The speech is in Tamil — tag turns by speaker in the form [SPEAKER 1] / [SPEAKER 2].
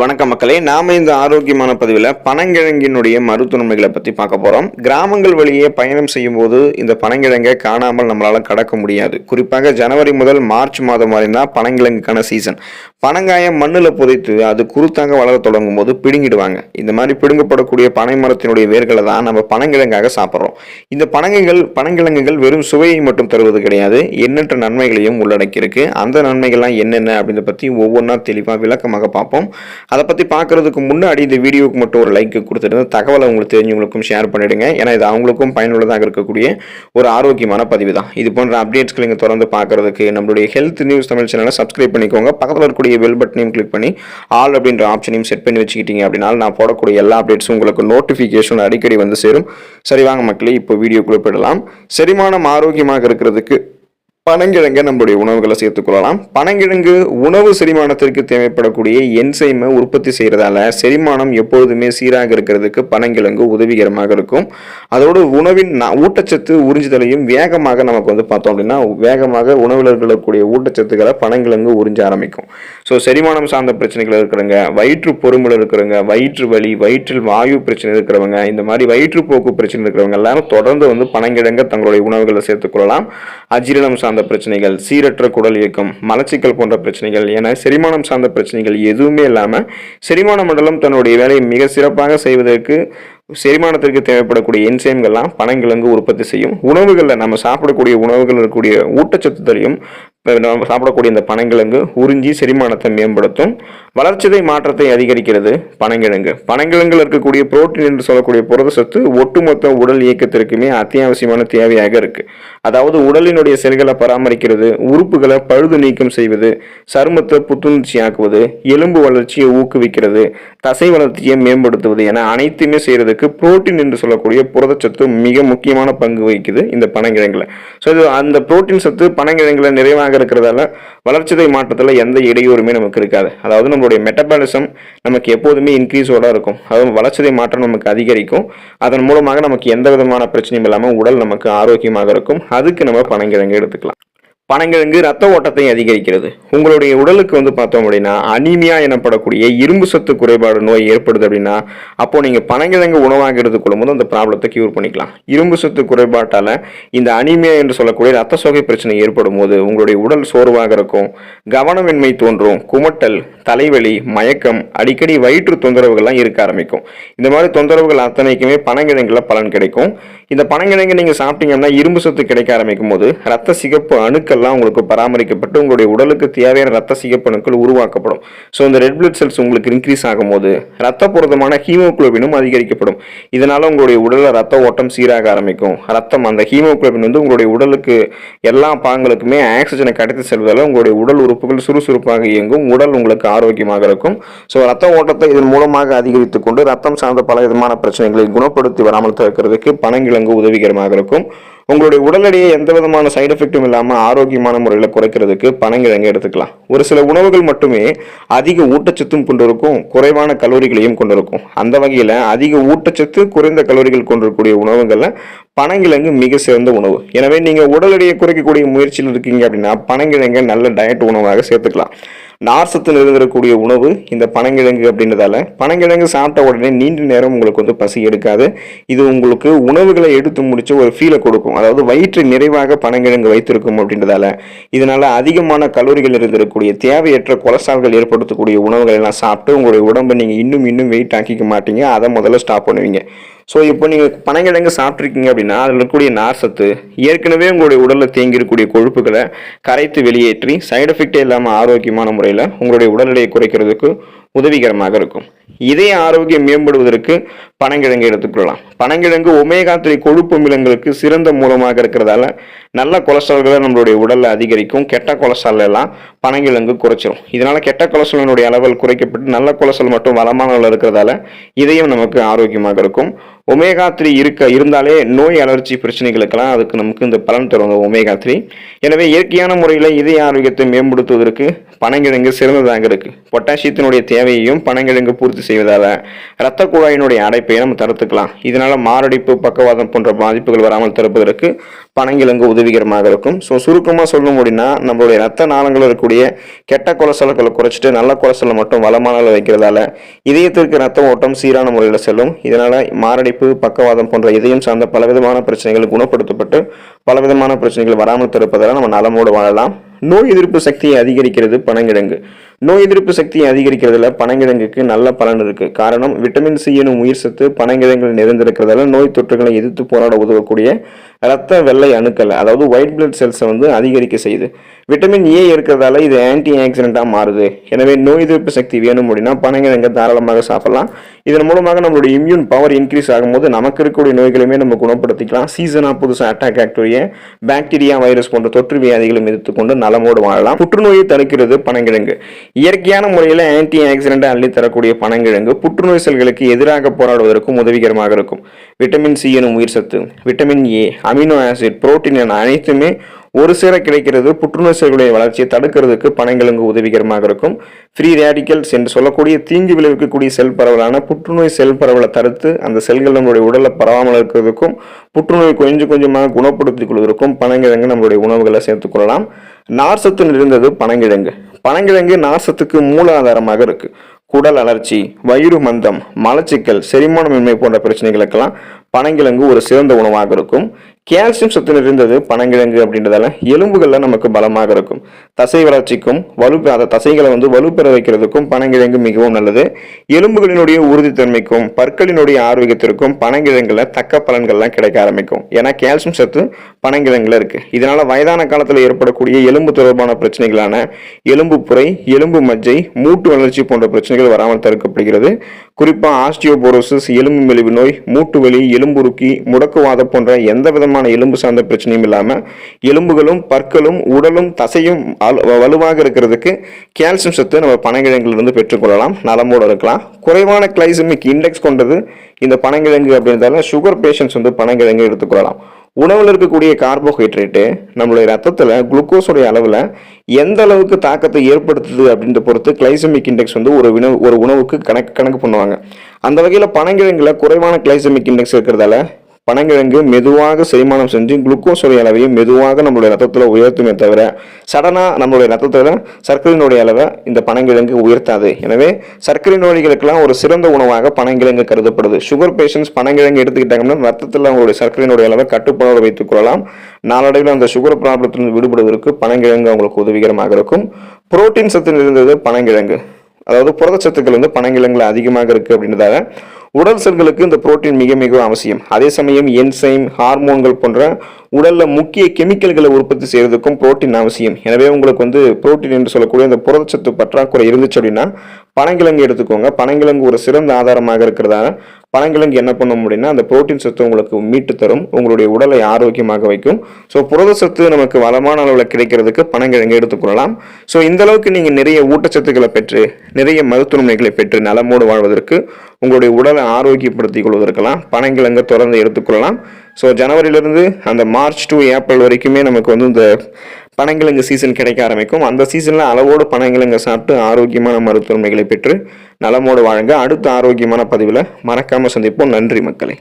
[SPEAKER 1] வணக்கம் மக்களே நாம இந்த ஆரோக்கியமான பதிவில் பனங்கிழங்கினுடைய மருத்துவன்மைகளை பற்றி பார்க்க போகிறோம் கிராமங்கள் வழியே பயணம் செய்யும்போது இந்த பனங்கிழங்கை காணாமல் நம்மளால் கடக்க முடியாது. குறிப்பாக ஜனவரி முதல் மார்ச் மாதம் வரையும் தான் பனங்கிழங்குக்கான சீசன். பனங்காயம் மண்ணில் புதைத்து அது குருத்தாக வளர தொடங்கும் போது பிடுங்கிடுவாங்க. இந்த மாதிரி பிடுங்கப்படக்கூடிய பனை மரத்தினுடைய வேர்களை தான் நம்ம பனங்கிழங்காக சாப்பிட்றோம். இந்த பனங்குகள் பனங்கிழங்குகள் வெறும் சுவையை மட்டும் தருவது கிடையாது எண்ணற்ற நன்மைகளையும் உள்ளடக்கியிருக்கு. அந்த நன்மைகள்லாம் என்னென்ன அப்படின்றத பற்றி ஒவ்வொன்றா தெளிவாக விளக்கமாக பார்ப்போம். அதை பற்றி பார்க்குறதுக்கு முன்னாடி இந்த வீடியோவுக்கு மட்டும் ஒரு லைக் கொடுத்துட்டு தகவலை உங்களுக்கு தெரிஞ்சவங்களுக்கும் ஷேர் பண்ணிடுங்க. ஏன்னா இது அவங்களுக்கும் பயனுள்ளதாக இருக்கக்கூடிய ஒரு ஆரோக்கியமான பதிவு தான். இது போன்ற அப்டேட்ஸ்களை நீங்கள் தொடர்ந்து பார்க்குறதுக்கு நம்மளுடைய ஹெல்த் நியூஸ் தமிழ் சேனலை சப்ஸ்கிரைப் பண்ணிக்கோங்க. பக்கத்தில் இருக்கக்கூடிய பெல் பட்டனையும் கிளிக் பண்ணி ஆல் அப்படின்ற ஆப்ஷனையும் செட் பண்ணி வச்சுக்கிட்டீங்க அப்படின்னா நான் போடக்கூடிய எல்லா அப்டேட்ஸும் உங்களுக்கு நோட்டிஃபிகேஷன் அடிக்கடி வந்து சேரும். சரி வாங்க மக்களே இப்போ வீடியோக்குள்ளே போயிடலாம். செரிமானம் ஆரோக்கியமாக இருக்கிறதுக்கு பனங்கிழங்கை நம்முடைய உணவுகளை சேர்த்துக்கொள்ளலாம் பனங்கிழங்கு உணவு செரிமானத்திற்கு தேவைப்படக்கூடிய என்சைமை உற்பத்தி செய்கிறதால செரிமானம் எப்பொழுதுமே சீராக இருக்கிறதுக்கு பனங்கிழங்கு உதவிகரமாக இருக்கும். அதோடு உணவின் ஊட்டச்சத்து உறிஞ்சுதலையும் வேகமாக நமக்கு வந்து பார்த்தோம் அப்படின்னா வேகமாக உணவில் இருக்கக்கூடிய ஊட்டச்சத்துக்களை பனங்கிழங்கு உறிஞ்ச ஆரம்பிக்கும். ஸோ செரிமானம் சார்ந்த பிரச்சனைகள் இருக்கிறவங்க வயிற்று பொறுமல் இருக்கிறவங்க வயிற்று வலி வயிற்றில் வாயு பிரச்சனை இருக்கிறவங்க இந்த மாதிரி வயிற்றுப்போக்கு பிரச்சனை இருக்கிறவங்க எல்லாரும் தொடர்ந்து வந்து பனங்கிழங்க தங்களுடைய உணவுகளை சேர்த்துக்கொள்ளலாம் அஜீரணம் சார்ந்த பிரச்சனைகள் சீரற்ற குடல் இயக்கம் மலச்சிக்கல் போன்ற பிரச்சனைகள் என செரிமானம் சார்ந்த பிரச்சனைகள் எதுவுமே இல்லாமல் செரிமான மண்டலம் தன்னுடைய வேலையை மிக சிறப்பாக செய்வதற்கு செரிமானத்திற்கு தேவைப்படக்கூடிய என்சைம்கள்லாம் பனங்கிழங்கு உற்பத்தி செய்யும். உணவுகளில் நம்ம சாப்பிடக்கூடிய உணவுகள் இருக்கக்கூடிய ஊட்டச்சத்துக்களையும் நம்ம சாப்பிடக்கூடிய இந்த பனங்கிழங்கு உறிஞ்சி செரிமானத்தை மேம்படுத்தும். வளர்ச்சிதை மாற்றத்தை அதிகரிக்கிறது பனங்கிழங்கு. பனங்கிழங்கில் இருக்கக்கூடிய புரோட்டீன் என்று சொல்லக்கூடிய புரத சத்து ஒட்டுமொத்த உடல் இயக்கத்திற்குமே அத்தியாவசியமான தேவையாக இருக்குது அதாவது உடலினுடைய செல்களை பராமரிக்கிறது உறுப்புகளை பழுது நீக்கம் செய்வது சருமத்தை புத்துணர்ச்சியாக்குவது எலும்பு வளர்ச்சியை ஊக்குவிக்கிறது தசை வளர்ச்சியை மேம்படுத்துவது என அனைத்துமே செய்யறதுக்கு புரோட்டீன் என்று சொல்லக்கூடிய புரதச்சத்து மிக முக்கியமான பங்கு வகிக்குது இந்த பனங்கிழங்குல. ஸோ இது அந்த புரோட்டீன் சத்து பனங்கிழங்குல நிறைவாக இருக்கிறதால வளர்ச்சிதை மாற்றத்தில் எந்த இடையூறுமே நமக்கு இருக்காது. அதாவது நம்மளுடைய மெட்டபாலிசம் நமக்கு எப்போதுமே இன்க்ரீஸோட இருக்கும். அதுவும் வளர்ச்சிதை மாற்றம் நமக்கு அதிகரிக்கும். அதன் மூலமாக நமக்கு எந்த விதமான பிரச்சனையும் இல்லாமல் உடல் நமக்கு ஆரோக்கியமாக இருக்கும். அதுக்கு நம்ம பனங்கிழங்கு எடுத்துக்கலாம். பனங்கிழங்கு ரத்த ஓட்டத்தை அதிகரிக்கிறது. உங்களுடைய உடலுக்கு வந்து பார்த்தோம் அப்படின்னா அனீமியா எனப்படக்கூடிய இரும்பு சத்து குறைபாடு நோய் ஏற்படுது அப்படின்னா அப்போ நீங்க பனங்கிழங்கு உணவாக எடுத்துக்கொள்ளும் போது அந்த ப்ராப்ளத்தை கியூர் பண்ணிக்கலாம். இரும்பு சத்து குறைபாட்டால இந்த அனீமியா என்று சொல்லக்கூடிய ரத்த சோகை பிரச்சனை ஏற்படும் போது உங்களுடைய உடல் சோர்வாக இருக்கும். கவனமின்மை தோன்றும். குமட்டல் தலைவலி மயக்கம் அடிக்கடி வயிற்று தொந்தரவுகள்லாம் இருக்க ஆரம்பிக்கும். இந்த மாதிரி தொந்தரவுகள் அத்தனைக்குமே பனங்கிழங்குல பலன் கிடைக்கும். இந்த பனங்கிழங்கு நீங்க சாப்பிட்டீங்கன்னா இரும்பு சத்து கிடைக்க ஆரம்பிக்கும் போது ரத்த சிகப்பு அணுக்கள்லாம் உங்களுக்கு பராமரிக்கப்பட்டு உங்களுடைய உடலுக்கு தேவையான ரத்த சிகப்பு அணுக்கள் உருவாக்கப்படும். ஸோ இந்த ரெட் பிளட் செல்ஸ் உங்களுக்கு இன்க்ரீஸ் ஆகும்போது ரத்த புரதமான ஹீமோகுளோபினும் அதிகரிக்கப்படும். இதனால உங்களுடைய உடல்ல ரத்த ஓட்டம் சீராக ஆரம்பிக்கும். ரத்தம் அந்த ஹீமோகுளோபின் வந்து உங்களுடைய உடலுக்கு எல்லா பாகங்களுக்குமே ஆக்சிஜனை கடத்தி செல்வதால் உங்களுடைய உடல் உறுப்புகள் சுறுசுறுப்பாக இயங்கும். உடல் உங்களுக்கு ஆரோக்கியமாக இருக்கும். ஸோ ரத்த ஓட்டத்தை இதன் மூலமாக அதிகரித்துக் கொண்டு ரத்தம் சார்ந்த பல விதமான பிரச்சனைகளை குணப்படுத்தி வராமல் தடுக்கிறதுக்கு பனங்கிழங்கு உதவிகரமாக இருக்கும். உங்களுடைய உடல் எடையை எந்த விதமான சைடு எஃபெக்டும் இல்லாமல் ஆரோக்கியமான முறையில் குறைக்கிறதுக்கு பனங்கிழங்கு எடுத்துக்கலாம். ஒரு சில உணவுகள் மட்டுமே அதிக ஊட்டச்சத்தும் கொண்டிருக்கும் குறைவான கலோரிகளையும் கொண்டிருக்கும். அந்த வகையில் அதிக ஊட்டச்சத்து குறைந்த கலோரிகள் கொண்டிருக்கக்கூடிய உணவுகளில் பனங்கிழங்கு மிக சிறந்த உணவு. எனவே நீங்கள் உடல் எடையை குறைக்கக்கூடிய முயற்சியில் இருக்கீங்க அப்படின்னா பனங்கிழங்கை நல்ல டயட் உணவாக சேர்த்துக்கலாம். நார்சத்து நிறைந்திருக்கக்கூடிய உணவு இந்த பனங்கிழங்கு அப்படின்றதால பனங்கிழங்கு சாப்பிட்ட உடனே நீண்ட நேரம் உங்களுக்கு வந்து பசி எடுக்காது. இது உங்களுக்கு உணவுகளை எடுத்து முடிச்ச ஒரு ஃபீலை கொடுக்கும். அதாவது வயிற்று நிறைவாக பனங்கிழங்கு வைத்திருக்கும் அப்படின்றதால இதனால அதிகமான கலோரிகள் இருந்திருக்கக்கூடிய தேவையற்ற கொலஸ்ட்ரால்கள் ஏற்படுத்தக்கூடிய உணவுகளை எல்லாம் சாப்பிட்டு உங்களுடைய உடம்பை நீங்கள் இன்னும் இன்னும் வெயிட் ஆக்கிக்க மாட்டீங்க. அதை முதல்ல ஸ்டாப் பண்ணுவீங்க. ஸோ இப்போ நீங்கள் பனங்கிழங்கு சாப்பிட்ருக்கீங்க அப்படின்னா அதில் இருக்கக்கூடிய நார்சத்து ஏற்கனவே உங்களுடைய உடலில் தேங்கி இருக்கக்கூடிய கொழுப்புகளை கரைத்து வெளியேற்றி சைடு எஃபெக்டே இல்லாமல் ஆரோக்கியமான முறையில் உங்களுடைய உடல் எடையை குறைக்கிறதுக்கு உதவிகரமாக இருக்கும். இதய ஆரோக்கியம் மேம்படுவதற்கு பனங்கிழங்கு எடுத்துக்கொள்ளலாம். பனங்கிழங்கு ஒமேகா த்ரீ கொழுப்பு மிலங்களுக்கு சிறந்த மூலமாக இருக்கிறதால நல்ல கொலஸ்ட்ரால்களை நம்மளுடைய உடலில் அதிகரிக்கும். கெட்ட கொலஸ்ட்ரால் எல்லாம் பனங்கிழங்கு குறைச்சிரும். இதனால கெட்ட கொலஸ்ட்ராலினுடைய அளவில் குறைக்கப்பட்டு நல்ல கொலஸ்ட்ரால் மட்டும் வளமான இருக்கிறதால இதயம் நமக்கு ஆரோக்கியமாக இருக்கும். ஒமேகா த்ரீ இருக்க இருந்தாலே நோய் அலர்ஜி பிரச்சனைகளுக்கெல்லாம் அதுக்கு நமக்கு இந்த பலன் தரும் அந்த ஒமேகா த்ரீ எனவே இயற்கையான முறையில் இதய ஆரோக்கியத்தை மேம்படுத்துவதற்கு பனங்கிழங்கு சிறந்ததாக இருக்குது பொட்டாசியத்தினுடைய தேவையையும் பனங்கிழங்கு பூர்த்தி செய்வதால் இரத்த குழாயினுடைய அடைப்பை நம்ம தடுத்துக்கலாம். இதனால் மாரடைப்பு பக்கவாதம் போன்ற பாதிப்புகள் வராமல் தடுப்பதற்கு பனங்கிழங்கு உதவிகரமாக இருக்கும். ஸோ சுருக்கமாக சொல்லணும் அப்படின்னா நம்மளுடைய ரத்த நாளங்களில் இருக்கக்கூடிய கெட்ட கொலசலக்களை குறைச்சிட்டு நல்ல கொலசலை மட்டும் வளமான வைக்கிறதால இதயத்திற்கு ரத்த ஓட்டம் சீரான முறையில் செல்லும். இதனால் மாரடைப்பு பக்கவாதம் போன்ற இதயம் சார்ந்த பலவிதமான பிரச்சனைகள் குணப்படுத்தப்பட்டு பலவிதமான பிரச்சனைகள் வராமல் தடுப்பதால் நம்ம நலமோடு வாழலாம். நோய் எதிர்ப்பு சக்தியை அதிகரிக்கிறது பனங்கிழங்கு. நோய் எதிர்ப்பு சக்தியை அதிகரிக்கிறதுல பனங்கிழங்குக்கு நல்ல பலன் இருக்கு. காரணம் விட்டமின் சி எனும் உயிர் சத்து பனங்கிழங்கில் நிறைந்திருக்கிறதால நோய் தொற்றுகளை எதிர்த்து போராட உதவக்கூடிய இரத்த வெள்ளை அணுக்கள் அதாவது ஒயிட் பிளட் செல்ஸை வந்து அதிகரிக்க செய்யுது. விட்டமின் ஏ இருக்கிறதால இது ஆன்டி ஆக்சிடென்ட்டாக மாறுது. எனவே நோய் எதிர்ப்பு சக்தி வேணும் அப்படின்னா பனங்கிழங்க தாராளமாக சாப்பிடலாம். இதன் மூலமாக நம்மளுடைய இம்யூன் பவர் இன்க்ரீஸ் ஆகும்போது நமக்கு இருக்கக்கூடிய நோய்களுமே நம்ம குணப்படுத்திக்கலாம். சீசனாக புதுசாக அட்டாக் ஆகக்கூடிய பாக்டீரியா வைரஸ் போன்ற தொற்று வியாதிகளும் எதிர்த்துக்கொண்டு நலமோடு வாழலாம். புற்றுநோயை தடுக்கிறது பனங்கிழங்கு. இயற்கையான முறையில் ஆன்டி ஆக்சிடென்ட்டை அள்ளி தரக்கூடிய பனங்கிழங்கு புற்றுநோய் செல்களுக்கு எதிராக போராடுவதற்கும் உதவிகரமாக இருக்கும். விட்டமின் சி எனும் உயிர் சத்து vitamin A amino acid protein என அனைத்துமே ஒரு சேர கிடைக்கிறது புற்றுநோய் செல்களுடைய வளர்ச்சியை தடுக்கிறதுக்கு பனைங்கிழங்கு உதவிகரமாக இருக்கும். ஃப்ரீ ரேடிக்கல்ஸ் என்று சொல்லக்கூடிய தீங்கு விளைவிக்கக்கூடிய செல் பரவலான புற்றுநோய் செல் பரவலை தடுத்து அந்த செல்கள் நம்மளுடைய உடலில் பரவாமல் இருக்கிறதுக்கும் புற்றுநோய் கொஞ்சம் கொஞ்சமாக குணப்படுத்திக் கொள்வதற்கும் பனங்கிழங்கு நம்மளுடைய உணவுகளை சேர்த்துக்கொள்ளலாம் நார்சத்து நிறைந்தது பனங்கிழங்கு. பனங்கிழங்கு நார்சத்துக்கு மூல ஆதாரமாக குடல் அலர்ச்சி வயிறு மந்தம் மலச்சிக்கல் செரிமானமின்மை போன்ற பிரச்சனைகளுக்கெல்லாம் பனங்கிழங்கு ஒரு சிறந்த உணவாக இருக்கும். கால்சியம் சத்து நிறைந்தது பனங்கிழங்கு அப்படின்றதால எலும்புகளில் நமக்கு பலமாக இருக்கும். தசை வளர்ச்சிக்கும் வலு அந்த தசைகளை வந்து வலுப்பெற வைக்கிறதுக்கும் பனங்கிழங்கு மிகவும் நல்லது. எலும்புகளினுடைய உறுதித்தன்மைக்கும் பற்களினுடைய ஆரோக்கியத்திற்கும் பனங்கிழங்குல தக்க பலன்கள்லாம் கிடைக்க ஆரம்பிக்கும். ஏன்னா கால்சியம் சத்து பனங்கிழங்குல இருக்கு. இதனால வயதான காலத்தில் ஏற்படக்கூடிய எலும்பு தொடர்பான பிரச்சனைகளான எலும்பு புரை எலும்பு மஜ்ஜை மூட்டு வளர்ச்சி போன்ற பிரச்சனைகள் வராமல் தடுக்கப்படுகிறது. குறிப்பாக ஆஸ்டியோபோரோசிஸ் எலும்பு மெலிவு நோய் மூட்டு வலி எலும்புருக்கி முடக்குவாதம் போன்ற எந்த விதமான எலும்பு சார்ந்த பிரச்சனையும் இல்லாமல் எலும்புகளும் பற்களும் உடலும் தசையும் வலுவாக இருக்கிறதுக்கு கால்சியம் சத்து நம்ம பனங்கிழங்கிலிருந்து பெற்றுக்கொள்ளலாம் நலமோடு இருக்கலாம். குறைவான கிளைசமிக் இண்டெக்ஸ் கொண்டது இந்த பனங்கிழங்கு அப்படின்றதால சுகர் பேஷண்ட்ஸ் வந்து பனங்கிழங்கு எடுத்துக்கொள்ளலாம் உணவில் இருக்கக்கூடிய கார்போஹைட்ரேட்டு நம்மளுடைய ரத்தத்தில் குளுக்கோஸுடைய அளவில் எந்த அளவுக்கு தாக்கத்தை ஏற்படுத்துது அப்படின்ற பொறுத்து கிளைசமிக் இண்டெக்ஸ் வந்து ஒரு உணவு ஒரு உணவுக்கு கணக்கு கணக்கு பண்ணுவாங்க. அந்த வகையில் பனங்கிழங்கில் குறைவான கிளைசமிக் இண்டெக்ஸ் இருக்கிறதால பனங்கிழங்கு மெதுவாக செரிமானம் செஞ்சு குளுக்கோஸுடைய அளவையும் மெதுவாக நம்மளுடைய ரத்தத்தில் உயர்த்துமே தவிர சடனாக நம்மளுடைய ரத்தத்தில் சர்க்கரையினுடைய அளவை இந்த பனங்கிழங்கு உயர்த்தாது. எனவே சர்க்கரை நோய்களுக்கெல்லாம் ஒரு சிறந்த உணவாக பனங்கிழங்கு கருதப்படுது. சுகர் பேஷண்ட்ஸ் பனங்கிழங்கு எடுத்துக்கிட்டாங்கன்னா ரத்தத்தில் அவங்களுடைய சர்க்கரையினுடைய அளவை கட்டுப்பாடு வைத்துக் கொள்ளலாம். நாளடைவில் அந்த சுகர் ப்ராப்ளத்திலிருந்து விடுபடுவதற்கு பனங்கிழங்கு அவங்களுக்கு உதவிகரமாக இருக்கும். புரோட்டீன் சத்து நிறைந்தது பனங்கிழங்கு. அதாவது புரதச்சத்துக்கள் வந்து பனங்கிழங்குல அதிகமாக இருக்குது அப்படின்றதால உடல் செல்களுக்கு இந்த புரோட்டீன் மிக மிக அவசியம். அதே சமயம் என்சைம் ஹார்மோன்கள் போன்ற உடலில் முக்கிய கெமிக்கல்களை உற்பத்தி செய்வதற்கும் புரோட்டீன் அவசியம். எனவே உங்களுக்கு வந்து புரோட்டீன் என்று சொல்லக்கூடிய இந்த புரதச்சத்து பற்றாக்குறை இருந்துச்சு அப்படின்னா பனங்கிழங்கு எடுத்துக்கோங்க. பனங்கிழங்கு ஒரு சிறந்த ஆதாரமாக இருக்கிறதால பனங்கிழங்கு என்ன பண்ணும் அப்படின்னா அந்த புரோட்டீன் சத்து உங்களுக்கு மீட்டு தரும் உங்களுடைய உடலை ஆரோக்கியமாக வைக்கும். ஸோ புரத சத்து நமக்கு வளமான அளவில் கிடைக்கிறதுக்கு பனங்கிழங்கு எடுத்துக்கொள்ளலாம் ஸோ இந்த அளவுக்கு நீங்கள் நிறைய ஊட்டச்சத்துக்களை பெற்று நிறைய மருத்துவமனைகளை பெற்று நலமோடு வாழ்வதற்கு உங்களுடைய உடலை ஆரோக்கியப்படுத்திக் கொள்வதற்கெல்லாம் பனங்கிழங்கை தொடர்ந்து எடுத்துக்கொள்ளலாம் ஸோ ஜனவரியிலிருந்து அந்த மார்ச் டு ஏப்ரல் வரைக்குமே நமக்கு வந்து இந்த பனங்கிழங்கு சீசன் கிடைக்க ஆரம்பிக்கும். அந்த சீசனில் அளவோடு பனங்கிழங்கு சாப்பிட்டு ஆரோக்கியமான மருத்துவமனைகளை பெற்று நலமோடு வாழுங்க. அடுத்த ஆரோக்கியமான பதிவில் மறக்காமல் சந்திப்போம். நன்றி மக்களே.